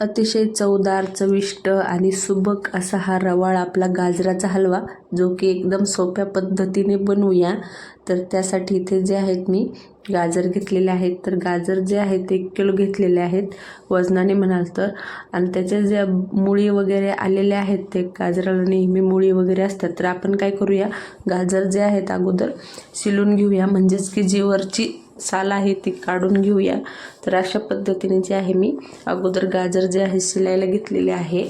अतिशय चवदार चविष्ट आणि सुबक असा हा रवाळ आपला गाजराचा हलवा जो की एकदम सोप्या पद्धतीने बनवूया. तर त्यासाठी इथे जे आहेत मी गाजर घेतलेले आहेत. तर गाजर जे आहेत एक किलो घेतलेले आहेत वजनाने म्हणाल तर. आणि त्याच्या ज्या मुळी वगैरे आलेल्या आहेत ते गाजराला नेहमी मुळी वगैरे असतात. तर आपण काय करूया गाजर जे आहेत अगोदर शिलून घेऊया. म्हणजेच की जी वरची साल आहे ती काढून घेऊया. तर अशा पद्धतीने जे आहे मी अगोदर गाजर जे आहे शिलायला घेतलेले आहे.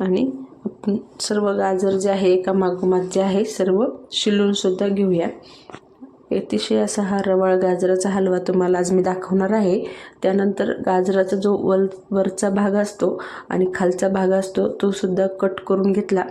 आणि आपण सर्व गाजर जे आहे एका मागोमाग जे आहे सर्व शिलूनसुद्धा घेऊया. अतिशय असा हा रवाळ गाजराचा हलवा तुम्हाला आज मी दाखवणार आहे. त्यानंतर गाजराचा जो वल वरचा भाग असतो आणि खालचा भाग असतो तो सुद्धा कट करून घेतला.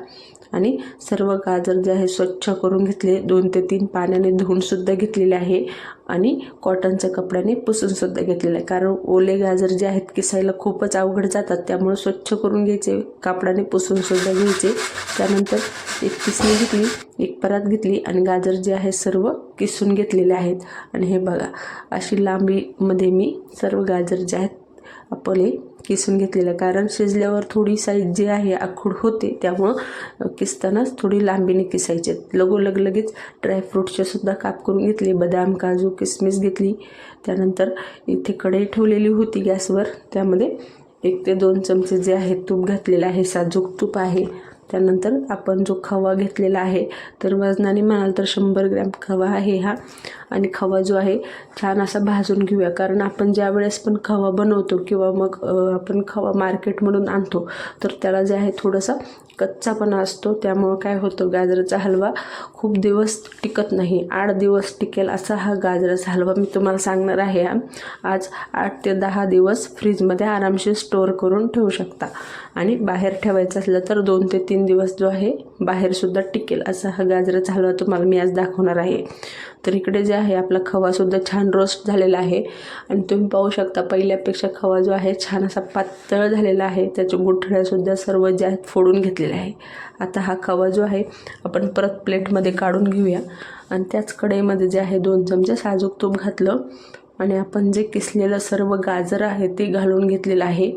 आणि सर्व गाजर जे आहे स्वच्छ करून घेतले. दोन ते तीन पाण्याने धुवूनसुद्धा घेतलेले आहे. आणि कॉटनच्या कपड्याने पुसूनसुद्धा घेतलेलं आहे. कारण ओले गाजर जे आहेत किसायला खूपच अवघड जातात. त्यामुळे स्वच्छ करून घ्यायचे कापडाने पुसूनसुद्धा घ्यायचे. त्यानंतर एक किसणी घेतली एक परात घेतली आणि गाजर जे आहे सर्व किसून घेतलेले आहेत. आणि हे बघा अशी लांबीमध्ये मी सर्व गाजर जे आहेत आपले किसून घेतलेलं. कारण शिजल्यावर थोडी साईज जी आहे आखूड होते. त्यामुळं किसतानाच थोडी लांबीने किसायचे. लगोलग लगेच ड्रायफ्रूटचे सुद्धा काप करून घेतले. बदाम काजू किसमिस घेतली. त्यानंतर इथे कढई ठेवलेली होती गॅसवर. त्यामध्ये एक ते दोन चमचे जे आहे तूप घातलेलं आहे. साजूक तूप आहे. त्यानंतर आपण जो खवा घेतलेला आहे तर वजनाने म्हणाल तर शंभर ग्रॅम खवा आहे हा. आणि खवा जो आहे छान असा भाजून घेऊया. कारण आपण ज्या वेळेस पण खवा बनवतो किंवा मग आपण खवा मार्केटमधून आणतो तर त्याला जे आहे थोडासा कच्चापणा असतो. त्यामुळं काय होतं गाजराचा हलवा खूप दिवस टिकत नाही. आठ दिवस टिकेल असा हा गाजराचा हलवा मी तुम्हाला सांगणार आहे. आज आठ ते दहा दिवस फ्रीजमध्ये आरामशीर स्टोअर करून ठेवू शकता. आणि बाहेर ठेवायचं असलं तर दोन ते तीन दिवस जो आहे बाहेरसुद्धा टिकेल असा हा गाजराचा हलवा तुम्हाला मी आज दाखवणार आहे. तर इकडे जे आहे आपला खवासुद्धा छान रोस्ट झालेला आहे. आणि तुम्ही पाहू शकता पहिल्यापेक्षा खवा जो आहे छान असा पातळ झालेला आहे. त्याच्या गुठळ्यासुद्धा सर्व ज्या आहेत फोडून घेतलेले आहे. आता हा खवा जो आहे आपण परत प्लेटमध्ये काढून घेऊया. आणि त्याच कढईमध्ये जे आहे दोन चमचे साजूक तूप घातलं. आणि आपण जे किसलेलं सर्व गाजर आहे ते घालून घेतलेलं आहे.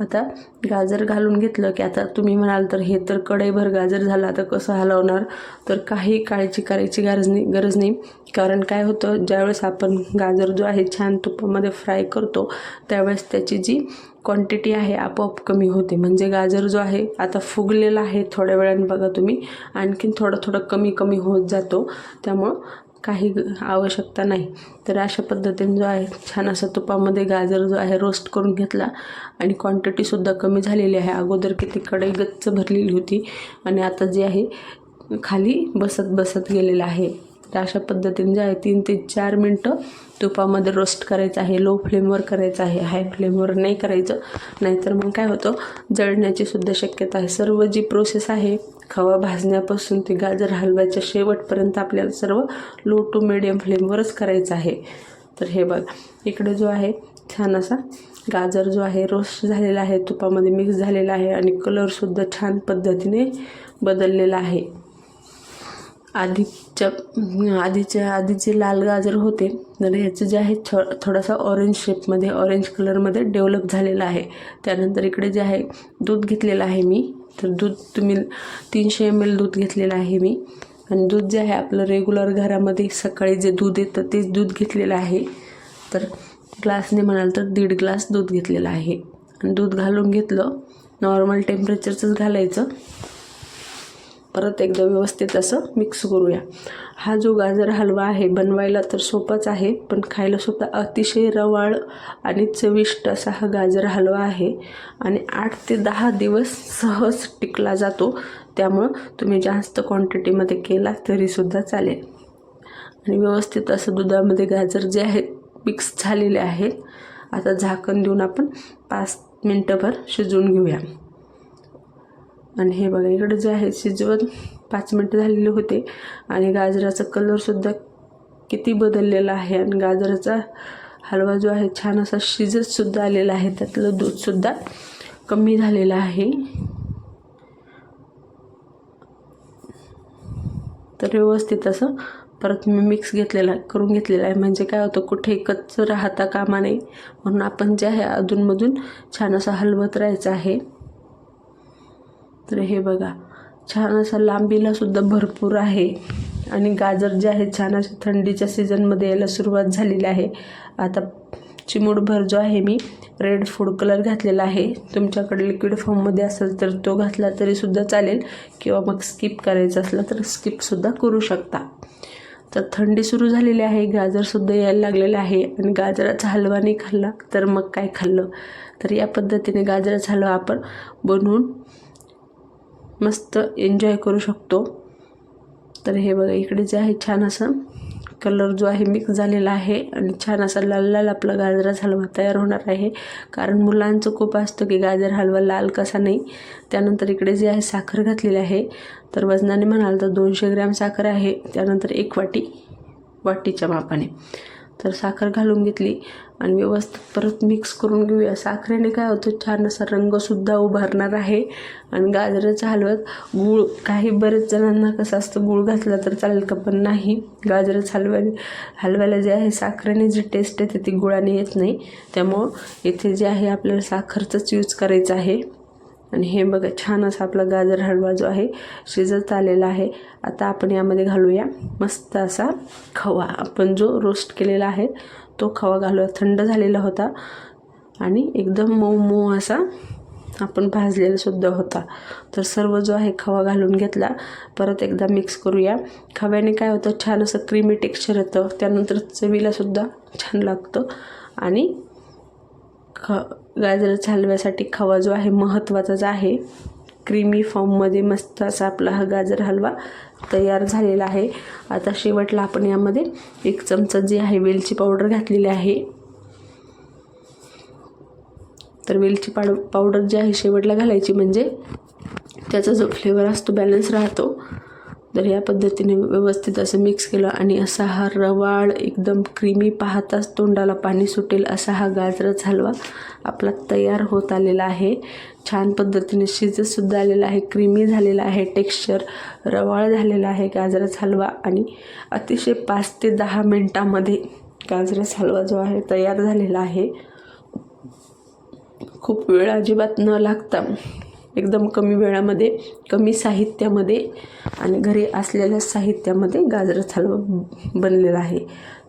आता गाजर घालून घेतलं की आता तुम्ही म्हणाल तर हे तर कढईभर गाजर झाला तर कसं हलवणार? तर काही काळजी करायची गरज नाही गरज नाही. कारण काय होतं ज्यावेळेस आपण गाजर जो आहे छान तुपामध्ये फ्राय करतो त्यावेळेस त्याची जी क्वांटिटी आहे आपोआप कमी होते. म्हणजे गाजर जो आहे आता फुगलेला आहे थोड्या वेळाने बघा तुम्ही आणखीन थोडं थोडं कमी कमी होत जातो. त्यामुळं काही आवश्यकता नाही. तर अशा पद्धतीने जो आहे छान असा तुपामध्ये गाजर जो आहे रोस्ट करून घेतला. आणि क्वांटिटीसुद्धा कमी झालेली आहे. अगोदर किती कढई गच्च भरलेली होती आणि आता जे आहे खाली बसत बसत गेलेलं आहे. तर अशा पद्धतीने जे आहे तीन ते चार मिनटं तुपामध्ये रोस्ट करायचं आहे. लो फ्लेमवर करायचं आहे. हाय फ्लेमवर नाही करायचं. नाहीतर मग काय होतं जळण्याची सुद्धा शक्यता आहे. सर्व जी प्रोसेस आहे खवा भाजण्यापासून ते गाजर हलवायच्या शेवटपर्यंत आपल्याला सर्व लो टू मिडियम फ्लेमवरच करायचं आहे. तर हे बघ इकडे जो आहे छान असा गाजर जो आहे रोस्ट झालेला आहे तुपामध्ये मिक्स झालेला आहे आणि कलरसुद्धा छान पद्धतीने बदललेला आहे. आधीच्या आधीच्या आधीचे लाल गाजर होते तर ह्याचं जे आहे थो थोडासा ऑरेंज शेपमध्ये ऑरेंज कलरमध्ये डेव्हलप झालेला आहे. त्यानंतर इकडे जे आहे दूध घेतलेलं आहे मी. तर दूध तुम्ही तीनशे एम एल दूध घेतलेलं आहे मी. आणि दूध जे आहे आपलं रेग्युलर घरामध्ये सकाळी जे दूध येतं तेच दूध घेतलेलं आहे. तर ग्लासने म्हणाल तर दीड ग्लास दूध घेतलेलं आहे. आणि दूध घालून घेतलं नॉर्मल टेम्परेचरचंच घालायचं. परत एकदा व्यवस्थित असं मिक्स करूया. हा जो गाजर हलवा आहे बनवायला तर सोपाच आहे पण खायला सुद्धा अतिशय रवाळ आणि चविष्ट असा हा गाजर हलवा आहे आणि आठ ते दहा दिवस सहज टिकला जातो. त्यामुळं तुम्ही जास्त क्वांटिटीमध्ये केला तरीसुद्धा चालेल. आणि व्यवस्थित असं दुधामध्ये गाजर जे आहेत मिक्स झालेले आहेत. आता झाकण देऊन आपण पाच मिनटंभर शिजवून घेऊया. आणि हे बघा इकडं जे आहे शिजवत पाच मिनटं झालेले होते. आणि गाजराचा कलरसुद्धा किती बदललेला आहे. आणि गाजराचा हलवा जो आहे छान असा शिजतसुद्धा आलेला आहे. त्यातलं दूधसुद्धा कमी झालेलं आहे. तर व्यवस्थित असं परत मी मिक्स घेतलेला करून घेतलेला आहे. म्हणजे काय होतं कुठे कच्चं राहता कामा नये. म्हणून आपण जे आहे अधूनमधून छान असं हलवत राहायचं आहे. तर हे बघा छान असा लांबीला सुद्धा भरपूर आहे. आणि गाजर जे आहे छान असे थंडीच्या सीझनमध्ये यायला सुरुवात झालेली आहे. आता चिमूटभर जो आहे मी रेड फूड कलर घातलेला आहे. तुमच्याकडे लिक्विड फॉर्ममध्ये असेल तर तो घातला तरीसुद्धा चालेल. किंवा मग स्किप करायचं असलं तर स्किपसुद्धा करू शकता. तर थंडी सुरू झालेली आहे गाजरसुद्धा यायला लागलेलं आहे. आणि गाजराचा हलवा नाही खाल्ला तर मग काय खाल्लं? तर या पद्धतीने गाजराचा हलवा आपण बनवून मस्त एन्जॉय करू शकतो. तर हे बघा इकडे जे आहे छान असं कलर जो आहे मिक्स झालेला आहे आणि छान असा लाल लाल आपला गाजराचा हलवा तयार होणार आहे. कारण मुलांचं खूप असतं की गाजर हलवा लाल कसा नाही. त्यानंतर इकडे जे आहे साखर घातलेली आहे. तर वजनाने म्हणाल तर दोनशे ग्रॅम साखर आहे. त्यानंतर एक वाटी वाटीच्या मापाने. तर साखर घालून घेतली आणि व्यवस्थित परत मिक्स करून घेऊया. साखरेने काय होतं छान असा रंगसुद्धा उभारणार आहे. आणि गाजराच्या हलव्यात गूळ काही बरेच जणांना कसं असतं गूळ घातला तर चालेल का? पण नाही. गाजराच्या हलव्याने हलव्याला जे आहे साखरेने जी टेस्ट येते ती गुळाने येत नाही. त्यामुळं इथे जे आहे आपल्याला साखरचंच यूज करायचं आहे. आणि हे बघा छान असा आपला गाजर हलवा जो आहे शिजत आलेला आहे. आता आपण यामध्ये घालूया मस्त असा खवा. आपण जो रोस्ट केलेला आहे तो खवा घालूया. थंड झालेला होता आणि एकदम मऊ मऊ असा आपण भाजलेला सुद्धा होता. तर सर्व जो आहे खवा घालून घेतला. परत एकदा मिक्स करूया. खव्याने काय होतं छान असं क्रीमी टेक्स्चर येतं. त्यानंतर चवीलासुद्धा छान लागतं. आणि ख गाजराच्या हलव्यासाठी खवा जो आहे महत्त्वाचाच आहे. क्रीमी फॉर्ममध्ये मस्त असा आपला हा गाजर हलवा तयार झालेला आहे. आता शेवटला आपण यामध्ये एक चमचा जी आहे वेलची पावडर घातलेली आहे. तर वेलची पाड पावडर जी आहे शेवटला घालायची म्हणजे त्याचा जो फ्लेवर असतो बॅलन्स राहतो. तर या पद्धतीने व्यवस्थित असं मिक्स केलं आणि असा हा रवाळ एकदम क्रीमी पाहताच तोंडाला पाणी सुटेल असा हा गाजराचा हलवा आपला तयार होत आलेला आहे. छान पद्धतीने शिजतसुद्धा आलेला आहे क्रीमी झालेला आहे टेक्स्चर रवाळ झालेला आहे गाजराचा हलवा आणि अतिशय पाच ते दहा मिनटामध्ये गाजराचा हलवा जो आहे तयार झालेला आहे. खूप वेळ अजिबात न लागता एकदम कमी वेळामध्ये कमी साहित्यामध्ये आणि घरी असलेल्या साहित्यामध्ये गाजराचा हलवा बनलेला आहे.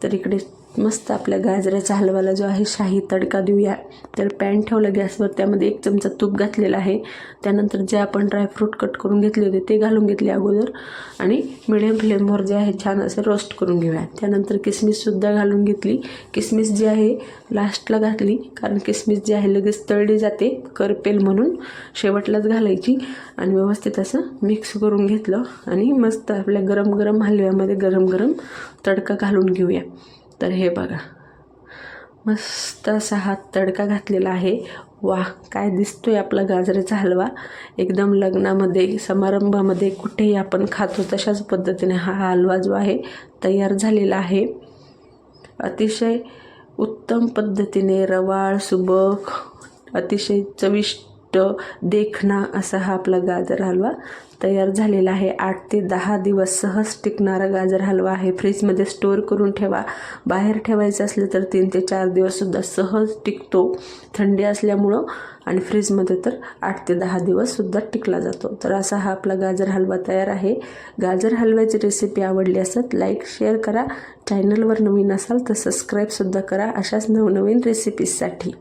तर इकडे मस्त आपल्या गाजराच्या हलवाला जो आहे शाही तडका देऊया. तर पॅन ठेवलं गॅसवर त्यामध्ये एक चमचा तूप घातलेला आहे. त्यानंतर जे आपण ड्रायफ्रूट कट करून घेतले होते ते घालून घेतले अगोदर. आणि मिडियम फ्लेमवर जे आहे छान असं रोस्ट करून घेऊया. त्यानंतर किसमिससुद्धा घालून घेतली. किसमिस जी आहे लास्टला घातली. कारण किसमिस जी आहे लगेच तळली जाते करपेल म्हणून. शेवटलाच घालायची. आणि व्यवस्थित असं मिक्स करून घेतलं. आणि मस्त आपल्या गरम गरम हलव्यामध्ये गरम गरम तडका घालून घेऊया. तर हे बघा. मस्त असा हा तडका घातलेला आहे. वा काय दिसतोय आपला गाजरेचा हलवा. एकदम लग्नामध्ये समारंभामध्ये कुठेही आपण खातो तशाच पद्धतीने हा हलवा जो आहे तयार झालेला आहे. अतिशय उत्तम पद्धतीने रवाळ सुबक अतिशय चविष्ट देखणा असा हा आपला गाजर हलवा तयार झालेला आहे. आठ ते दहा दिवस सहज टिकणारा गाजर हलवा आहे. फ्रीजमध्ये स्टोअर करून ठेवा. बाहेर ठेवायचं असलं तर तीन ते चार दिवससुद्धा सहज टिकतो. थंडी असल्यामुळं आणि फ्रीजमध्ये तर आठ ते दहा दिवससुद्धा टिकला जातो. तर असा हा आपला गाजर हलवा तयार आहे. गाजर हलव्याची रेसिपी आवडली असत लाईक शेअर करा. चॅनलवर नवीन असाल तर सबस्क्राईबसुद्धा करा. अशाच नवनवीन रेसिपीजसाठी